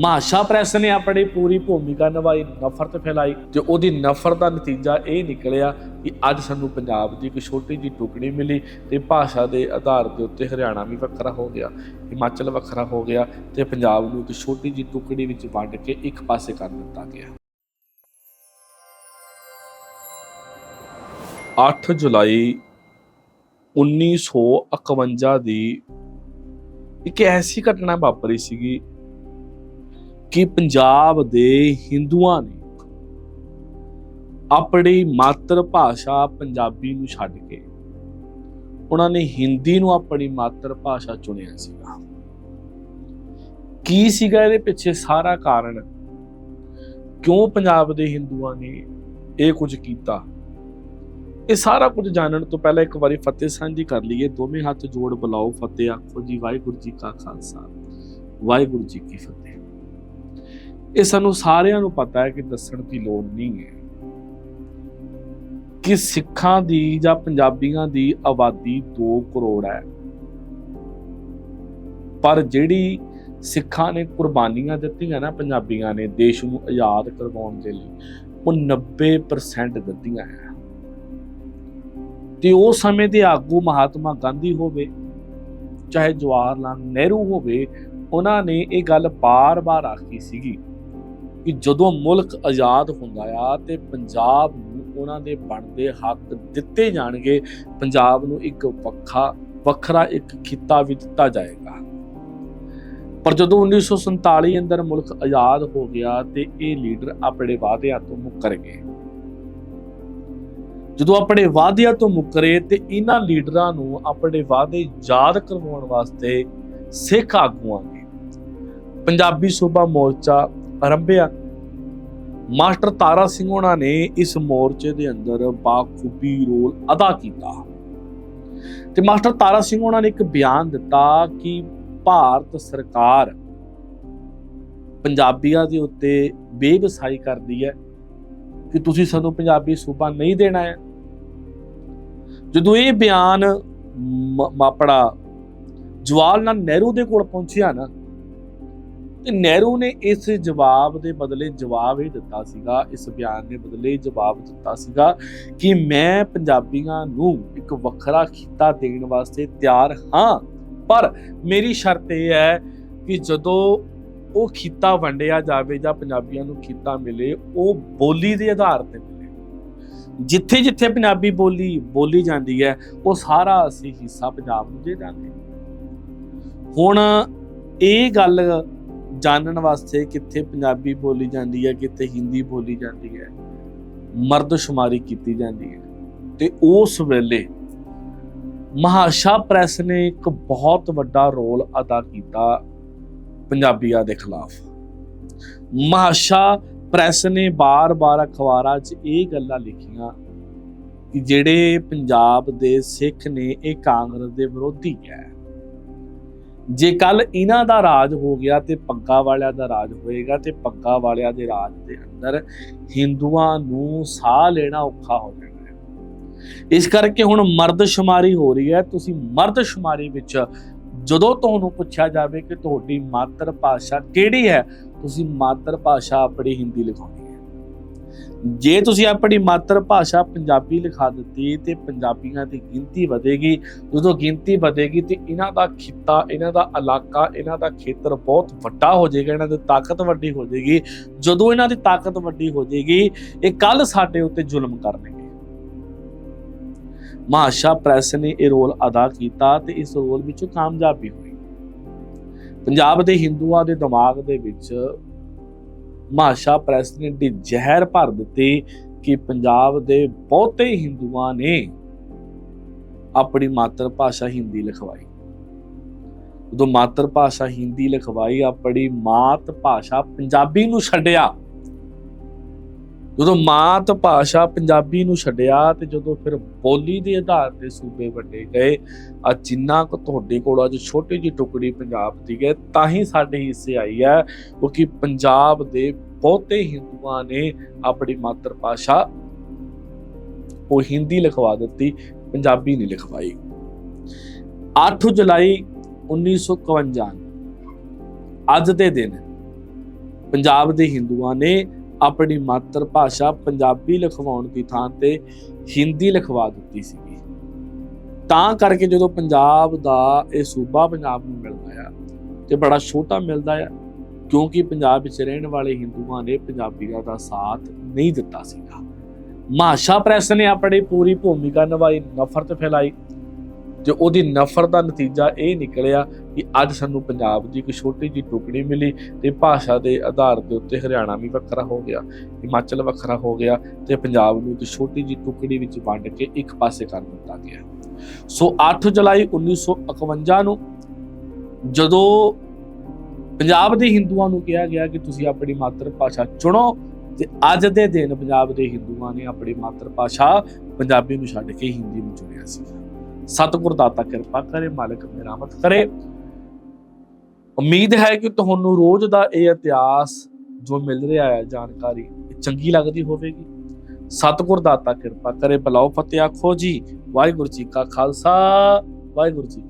ਮਾਸ਼ਾ press ਨੇ ਆਪਣੀ ਪੂਰੀ ਭੂਮਿਕਾ ਨਿਭਾਈ, ਨਫ਼ਰਤ ਫੈਲਾਈ ਤੇ ਉਹਦੀ ਨਫ਼ਰਤ ਦਾ ਨਤੀਜਾ ਇਹ ਨਿਕਲਿਆ ਕਿ ਅੱਜ ਸਾਨੂੰ ਪੰਜਾਬ ਦੀ ਇੱਕ ਛੋਟੀ ਜਿਹੀ ਟੁਕੜੀ ਮਿਲੀ ਤੇ ਭਾਸ਼ਾ ਦੇ ਆਧਾਰ ਦੇ ਉੱਤੇ ਹਰਿਆਣਾ ਵੀ ਵੱਖਰਾ ਹੋ ਗਿਆ, ਹਿਮਾਚਲ ਵੱਖਰਾ ਹੋ ਗਿਆ ਤੇ ਪੰਜਾਬ ਨੂੰ ਇੱਕ ਛੋਟੀ ਜਿਹੀ ਟੁਕੜੀ ਵਿੱਚ ਵੰਡ ਕੇ ਇੱਕ ਪਾਸੇ ਕਰ ਦਿੱਤਾ ਗਿਆ। 8 ਜੁਲਾਈ 1951 ਦੀ ਇੱਕ ਐਸੀ ਘਟਨਾ ਵਾਪਰੀ ਸੀਗੀ ਕਿ ਪੰਜਾਬ ਦੇ ਹਿੰਦੂਆਂ ਨੇ ਆਪਣੀ ਮਾਤਰ ਭਾਸ਼ਾ ਪੰਜਾਬੀ ਨੂੰ ਛੱਡ ਕੇ ਉਹਨਾਂ ਨੇ ਹਿੰਦੀ ਨੂੰ ਆਪਣੀ ਮਾਤਰ ਭਾਸ਼ਾ ਚੁਣਿਆ ਸੀਗਾ। ਕੀ ਸੀਗਾ ਇਹਦੇ ਪਿੱਛੇ ਸਾਰਾ ਕਾਰਨ? ਕਿਉਂ ਪੰਜਾਬ ਦੇ ਹਿੰਦੂਆਂ ਨੇ ਇਹ ਕੁਝ ਕੀਤਾ? ਇਹ ਸਾਰਾ ਕੁਝ ਜਾਣਨ ਤੋਂ ਪਹਿਲਾਂ ਇੱਕ ਵਾਰੀ ਫਤਿਹ ਸਾਂਝੀ ਕਰ ਲਈਏ। ਦੋਵੇਂ ਹੱਥ ਜੋੜ ਬੁਲਾਓ ਫਤਿਹ। ਆਖੋ ਜੀ, ਵਾਹਿਗੁਰੂ ਜੀ ਕਾ ਖਾਲਸਾ। ਵਾਹਿਗੁਰੂ ਜੀ ਕੀ ਫਤਿਹ। ਇਹ ਸਾਨੂੰ ਸਾਰਿਆਂ ਨੂੰ ਪਤਾ ਹੈ ਕਿ ਦੱਸਣ ਦੀ ਲੋੜ ਨਹੀਂ ਹੈ ਕਿ ਸਿੱਖਾਂ ਦੀ ਜਾਂ ਪੰਜਾਬੀਆਂ ਦੀ ਆਬਾਦੀ 2 ਕਰੋੜ ਹੈ। ਪਰ ਜਿਹੜੀ ਸਿੱਖਾਂ ਨੇ ਕੁਰਬਾਨੀਆਂ ਦਿੱਤੀਆਂ ਨਾ ਪੰਜਾਬੀਆਂ ਨੇ ਦੇਸ਼ ਨੂੰ ਆਜ਼ਾਦ ਕਰਵਾਉਣ ਦੇ ਲਈ, ਉਹ 90% ਦਿੱਤੀਆਂ ਹੈ। ਤੇ ਉਹ ਸਮੇਂ ਦੇ ਆਗੂ ਮਹਾਤਮਾ ਗਾਂਧੀ ਹੋਵੇ, ਚਾਹੇ ਜਵਾਹਰ ਲਾਲ ਨਹਿਰੂ ਹੋਵੇ ਉਹਨਾਂ ਨੇ ਇਹ ਗੱਲ ਬਾਰ-ਬਾਰ ਆਖੀ ਸੀਗੀ ਕਿ ਜਦੋਂ ਮੁਲਕ ਆਜ਼ਾਦ ਹੁੰਦਾ ਆ ਤੇ ਪੰਜਾਬ ਨੂੰ ਉਹਨਾਂ ਦੇ ਬਣਦੇ ਹੱਕ ਦਿੱਤੇ ਜਾਣਗੇ, ਪੰਜਾਬ ਨੂੰ ਇੱਕ ਵੱਖਾ, ਵੱਖਰਾ ਇੱਕ ਖਿੱਤਾ ਵੀ ਦਿੱਤਾ ਜਾਏਗਾ। ਪਰ ਜਦੋਂ 1947 ਅੰਦਰ ਮੁਲਕ ਆਜ਼ਾਦ ਹੋ ਗਿਆ ਤੇ ਇਹ ਲੀਡਰ ਆਪਣੇ ਵਾਅਦਿਆਂ ਤੋਂ ਮੁੱਕਰ ਗਏ। ਜਦੋਂ ਆਪਣੇ ਵਾਅਦਿਆਂ ਤੋਂ ਮੁੱਕਰੇ ਤੇ ਇਹਨਾਂ ਲੀਡਰਾਂ ਨੂੰ ਆਪਣੇ ਵਾਅਦੇ ਯਾਦ ਕਰਵਾਉਣ ਵਾਸਤੇ ਸਿੱਖ ਆਗੂਆਂ ਪੰਜਾਬੀ ਸੂਬਾ ਮੋਰਚਾ ਆਰੰਭਿਆ। ਮਾਸਟਰ ਤਾਰਾ ਸਿੰਘ ਉਹਨਾਂ ਨੇ ਇਸ ਮੋਰਚੇ ਦੇ ਅੰਦਰ ਬਾਖੂਬੀ ਰੋਲ ਅਦਾ ਕੀਤਾ। ਤੇ ਮਾਸਟਰ ਤਾਰਾ ਸਿੰਘ ਉਹਨਾਂ ਨੇ ਇੱਕ ਬਿਆਨ ਦਿੱਤਾ ਕਿ ਭਾਰਤ ਸਰਕਾਰ ਪੰਜਾਬੀਆਂ ਦੇ ਉੱਤੇ ਬੇਵਸਾਈ ਕਰਦੀ ਹੈ ਕਿ ਤੁਸੀਂ ਸਾਨੂੰ ਪੰਜਾਬੀ ਸੂਬਾ ਨਹੀਂ ਦੇਣਾ ਹੈ। ਜਦੋਂ ਇਹ ਬਿਆਨ ਮ- ਮਾਪੜਾ ਜਵਾਹਰ ਲਾਲ ਨਹਿਰੂ ਦੇ ਕੋਲ ਪਹੁੰਚਿਆ ਨਾ ਤੇ ਨਹਿਰੂ ਨੇ ਇਸ ਜਵਾਬ ਦੇ ਬਦਲੇ ਜਵਾਬ ਇਹ ਦਿੱਤਾ ਸੀਗਾ, ਇਸ ਬਿਆਨ ਦੇ ਬਦਲੇ ਜਵਾਬ ਦਿੱਤਾ ਸੀਗਾ ਕਿ ਮੈਂ ਪੰਜਾਬੀਆਂ ਨੂੰ ਇੱਕ ਵੱਖਰਾ ਖਿੱਤਾ ਦੇਣ ਵਾਸਤੇ ਤਿਆਰ ਹਾਂ। ਪਰ ਮੇਰੀ ਸ਼ਰਤ ਇਹ ਹੈ ਕਿ ਜਦੋਂ ਉਹ ਖਿੱਤਾ ਵੰਡਿਆ ਜਾਵੇ ਜਾਂ ਪੰਜਾਬੀਆਂ ਨੂੰ ਖਿੱਤਾ ਮਿਲੇ, ਉਹ ਬੋਲੀ ਦੇ ਆਧਾਰ ਤੇ ਮਿਲੇ। ਜਿੱਥੇ ਜਿੱਥੇ ਪੰਜਾਬੀ ਬੋਲੀ ਬੋਲੀ ਜਾਂਦੀ ਹੈ, ਉਹ ਸਾਰਾ ਅਸੀਂ ਹਿੱਸਾ ਪੰਜਾਬ ਨੂੰ ਦੇ ਦਾਂਗੇ। ਹੁਣ ਇਹ ਗੱਲ ਜਾਣਨ ਵਾਸਤੇ ਕਿੱਥੇ ਪੰਜਾਬੀ ਬੋਲੀ ਜਾਂਦੀ ਹੈ, ਕਿੱਥੇ ਹਿੰਦੀ ਬੋਲੀ ਜਾਂਦੀ ਹੈ, ਮਰਦਸ਼ੁਮਾਰੀ ਕੀਤੀ ਜਾਂਦੀ ਹੈ। ਤੇ ਉਸ ਵੇਲੇ ਮਹਾਸ਼ਾ ਪ੍ਰੈਸ ਨੇ ਇੱਕ ਬਹੁਤ ਵੱਡਾ ਰੋਲ ਅਦਾ ਕੀਤਾ ਪੰਜਾਬੀਆਂ ਦੇ ਖਿਲਾਫ। ਮਹਾਸ਼ਾ ਪ੍ਰੈਸ ਨੇ ਬਾਰ-ਬਾਰ ਅਖਬਾਰਾਂ 'ਚ ਇਹ ਗੱਲਾਂ ਲਿਖੀਆਂ ਕਿ ਜਿਹੜੇ ਪੰਜਾਬ ਦੇ ਸਿੱਖ ਨੇ, ਇਹ ਕਾਂਗਰਸ ਦੇ ਵਿਰੋਧੀ ਹੈ। ਜੇ ਕੱਲ ਇਹਨਾਂ ਦਾ ਰਾਜ ਹੋ ਗਿਆ ਤੇ ਪੱਗਾ ਵਾਲਿਆਂ ਦਾ ਰਾਜ ਹੋਏਗਾ ਤੇ ਪੱਗਾ ਵਾਲਿਆਂ ਦੇ ਰਾਜ ਦੇ ਅੰਦਰ ਹਿੰਦੂਆਂ ਨੂੰ ਸਾਹ ਲੈਣਾ ਔਖਾ ਹੋ ਜਾਣਾ ਇਸ ਕਰਕੇ ਹੁਣ ਮਰਦਸ਼ੁਮਾਰੀ ਹੋ ਰਹੀ ਹੈ। ਤੁਸੀਂ ਮਰਦਸ਼ੁਮਾਰੀ ਵਿੱਚ ਜਦੋਂ ਤੁਹਾਨੂੰ ਪੁੱਛਿਆ ਜਾਵੇ ਕਿ ਤੁਹਾਡੀ ਮਾਤਰ ਭਾਸ਼ਾ ਕਿਹੜੀ ਹੈ, ਤੁਸੀਂ ਮਾਤਰ ਭਾਸ਼ਾ ਆਪਣੀ ਹਿੰਦੀ ਲਿਖਾਉਣੀ ਜੇ ਤੁਸੀਂ ਆਪਣੀ ਮਾਤਰ ਭਾਸ਼ਾ ਪੰਜਾਬੀ ਲਿਖਾ ਦਿੱਤੀ ਤੇ ਪੰਜਾਬੀਆਂ ਦੀ ਗਿਣਤੀ ਵਧੇਗੀ, ਜਦੋਂ ਗਿਣਤੀ ਵਧੇਗੀ ਤੇ ਇਹਨਾਂ ਦਾ ਖਿੱਤਾ, ਇਹਨਾਂ ਦਾ ਇਲਾਕਾ, ਇਹਨਾਂ ਦਾ ਖੇਤਰ ਬਹੁਤ ਵੱਡਾ ਹੋ ਜਾਏਗਾ, ਇਹਨਾਂ ਦੀ ਤਾਕਤ ਵੱਡੀ ਹੋ ਜਾਏਗੀ। ਜਦੋਂ ਇਹਨਾਂ ਦੀ ਤਾਕਤ ਵੱਡੀ ਹੋ ਜਾਏਗੀ, ਇਹ ਕੱਲ ਸਾਡੇ ਉੱਤੇ ਜ਼ੁਲਮ ਕਰਨਗੇ। ਮਹਾਸ਼ਾ ਪ੍ਰੈਸ ਨੇ ਇਹ ਰੋਲ ਅਦਾ ਕੀਤਾ ਤੇ ਇਸ ਰੋਲ ਵਿੱਚ ਉਹ ਕਾਮਯਾਬ ਵੀ ਹੋਈ। ਪੰਜਾਬ ਦੇ ਹਿੰਦੂਆਂ ਦੇ ਦਿਮਾਗ ਦੇ ਵਿੱਚ ਮਹਾਸ਼ਾ ਪ੍ਰੈਸ ਨੇ ਢੀ ਜ਼ਹਿਰ ਭਰ ਦਿੱਤੀ ਕਿ ਪੰਜਾਬ ਦੇ ਬਹੁਤੇ ਹਿੰਦੂਆਂ ਨੇ ਆਪਣੀ ਮਾਤਰ ਭਾਸ਼ਾ ਹਿੰਦੀ ਲਿਖਵਾਈ। ਉਦੋਂ ਮਾਤਰ ਭਾਸ਼ਾ ਹਿੰਦੀ ਲਿਖਵਾਈ, ਆਪਣੀ ਮਾਤ ਭਾਸ਼ਾ ਪੰਜਾਬੀ ਨੂੰ ਛੱਡਿਆ ਜਦੋਂ ਮਾਤ ਭਾਸ਼ਾ ਪੰਜਾਬੀ ਨੂੰ ਛੱਡਿਆ ਤੇ ਜਦੋਂ ਫਿਰ ਬੋਲੀ ਦੇ ਆਧਾਰ ਤੇ ਸੂਬੇ ਵੰਡੇ ਗਏ, ਆ ਜਿੰਨਾ ਕੁ ਤੁਹਾਡੇ ਕੋਲ ਅੱਜ ਛੋਟੀ ਜਿਹੀ ਟੁਕੜੀ ਪੰਜਾਬ ਦੀ ਹੈ, ਤਾਂ ਹੀ ਸਾਡੇ ਹਿੱਸੇ ਆਈ ਹੈ, ਕਿਉਂਕਿ ਪੰਜਾਬ ਦੇ ਬਹੁਤੇ ਹਿੰਦੂਆਂ ਨੇ ਆਪਣੀ ਮਾਤਰ ਭਾਸ਼ਾ ਉਹ ਹਿੰਦੀ ਲਿਖਵਾ ਦਿੱਤੀ, ਪੰਜਾਬੀ ਨਹੀਂ ਲਿਖਵਾਈ। 8 ਜੁਲਾਈ 1951 ਅੱਜ ਦੇ ਦਿਨ ਪੰਜਾਬ ਦੇ ਹਿੰਦੂਆਂ ਨੇ ਆਪਣੀ ਮਾਤਰ ਭਾਸ਼ਾ ਪੰਜਾਬੀ ਲਿਖਵਾਉਣ ਦੀ ਥਾਂ ਤੇ ਹਿੰਦੀ ਲਿਖਵਾ ਦਿੱਤੀ ਸੀਗੀ। ਤਾਂ ਕਰਕੇ ਜਦੋਂ ਪੰਜਾਬ ਦਾ ਇਹ ਸੂਬਾ ਪੰਜਾਬ ਨੂੰ ਮਿਲਦਾ ਆ ਤੇ ਬੜਾ ਛੋਟਾ ਮਿਲਦਾ ਆ, ਕਿਉਂਕਿ ਪੰਜਾਬ ਵਿੱਚ ਰਹਿਣ ਵਾਲੇ ਹਿੰਦੂਆਂ ਨੇ ਪੰਜਾਬੀਆਂ ਦਾ ਸਾਥ ਨਹੀਂ ਦਿੱਤਾ ਸੀਗਾ। ਮਾਸ਼ਾ ਪ੍ਰੈਸ ਨੇ ਆਪਣੀ ਪੂਰੀ ਭੂਮਿਕਾ ਨਿਭਾਈ, ਨਫ਼ਰਤ ਫੈਲਾਈ ਤੇ ਉਹਦੀ ਨਫ਼ਰਤ ਦਾ ਨਤੀਜਾ ਇਹ ਨਿਕਲਿਆ ਕਿ ਅੱਜ ਸਾਨੂੰ ਪੰਜਾਬ ਦੀ ਇੱਕ ਛੋਟੀ ਜਿਹੀ ਟੁਕੜੀ ਮਿਲੀ ਤੇ ਭਾਸ਼ਾ ਦੇ ਆਧਾਰ ਦੇ ਉੱਤੇ ਹਰਿਆਣਾ ਵੀ ਵੱਖਰਾ ਹੋ ਗਿਆ, ਹਿਮਾਚਲ ਵੱਖਰਾ ਹੋ ਗਿਆ ਤੇ ਪੰਜਾਬ ਨੂੰ ਇੱਕ ਛੋਟੀ ਜਿਹੀ ਟੁਕੜੀ ਵਿੱਚ ਵੰਡ ਕੇ ਇੱਕ ਪਾਸੇ ਕਰ ਦਿੱਤਾ ਗਿਆ। ਸੋ 8 ਜੁਲਾਈ 1951 ਨੂੰ ਜਦੋਂ ਪੰਜਾਬ ਦੇ ਹਿੰਦੂਆਂ ਨੂੰ ਕਿਹਾ ਗਿਆ ਕਿ ਤੁਸੀਂ ਆਪਣੀ ਮਾਤਰ ਭਾਸ਼ਾ ਚੁਣੋ ਤੇ ਅੱਜ ਦੇ ਦਿਨ ਪੰਜਾਬ ਦੇ ਹਿੰਦੂਆਂ ਨੇ ਆਪਣੀ ਮਾਤਰ ਭਾਸ਼ਾ ਪੰਜਾਬੀ ਨੂੰ ਛੱਡ ਕੇ ਹਿੰਦੀ ਨੂੰ ਚੁਣਿਆ ਸੀ। ਸਤਿਗੁਰ ਦਾਤਾ ਕਿਰਪਾ ਕਰੇ, ਮਾਲਕ ਮਿਹਰਮਤ ਕਰੇ। ਉਮੀਦ ਹੈ ਕਿ ਤੁਹਾਨੂੰ ਰੋਜ਼ ਦਾ ਇਹ ਇਤਿਹਾਸ ਜੋ ਮਿਲ ਰਿਹਾ ਹੈ, ਜਾਣਕਾਰੀ ਚੰਗੀ ਲੱਗਦੀ ਹੋਵੇਗੀ। ਸਤਿਗੁਰ ਦਾਤਾ ਕਿਰਪਾ ਕਰੇ। ਬਲਾਓ ਫਤਿਹ ਆਖੋ ਜੀ। ਵਾਹਿਗੁਰੂ ਜੀ ਕਾ ਖਾਲਸਾ, ਵਾਹਿਗੁਰੂ ਜੀ